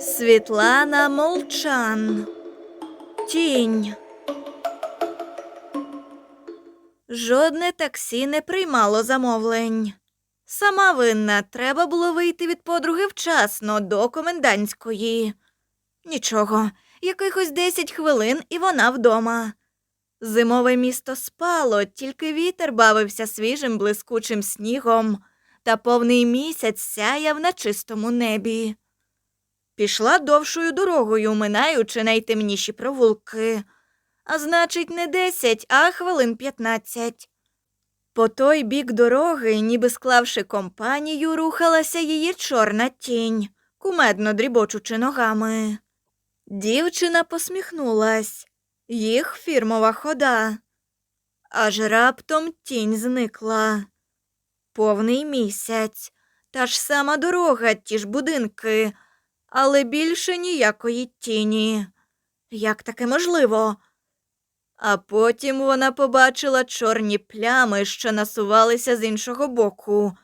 Світлана Молчан. Тінь. Жодне таксі не приймало замовлень. Сама винна, треба було вийти від подруги вчасно до комендантської. Нічого, якихось десять хвилин, і вона вдома. Зимове місто спало, тільки вітер бавився свіжим блискучим снігом, та повний місяць сяяв на чистому небі. Пішла довшою дорогою, минаючи найтемніші провулки. А значить, не десять, а хвилин п'ятнадцять. По той бік дороги, ніби склавши компанію, рухалася її чорна тінь, кумедно дрібочучи ногами. Дівчина посміхнулась. Їх фірмова хода. Аж раптом тінь зникла. Повний місяць, та ж сама дорога, ті ж будинки, але більше ніякої тіні. Як таке можливо? А потім вона побачила чорні плями, що насувалися з іншого боку,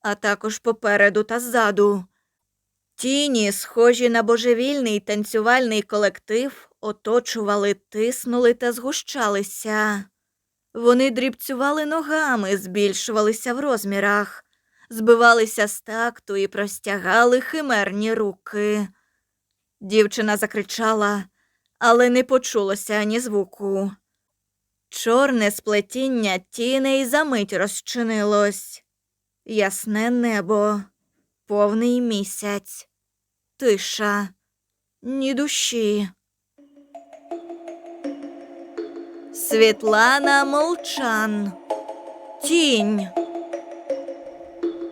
а також попереду та ззаду. Тіні, схожі на божевільний танцювальний колектив, оточували, тиснули та згущалися. Вони дрібцювали ногами, збільшувалися в розмірах, збивалися з такту і простягали химерні руки. Дівчина закричала, але не почулося ані звуку. Чорне сплетіння тіней за мить розчинилось. Ясне небо, повний місяць, тиша, ні душі. Світлана Молчан. Тінь.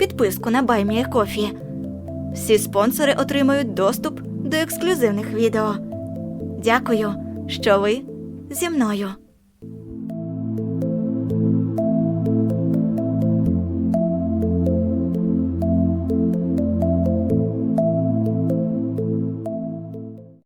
підписку на Кофі. Всі спонсори отримають доступ до ексклюзивних відео. Дякую, що ви зі мною.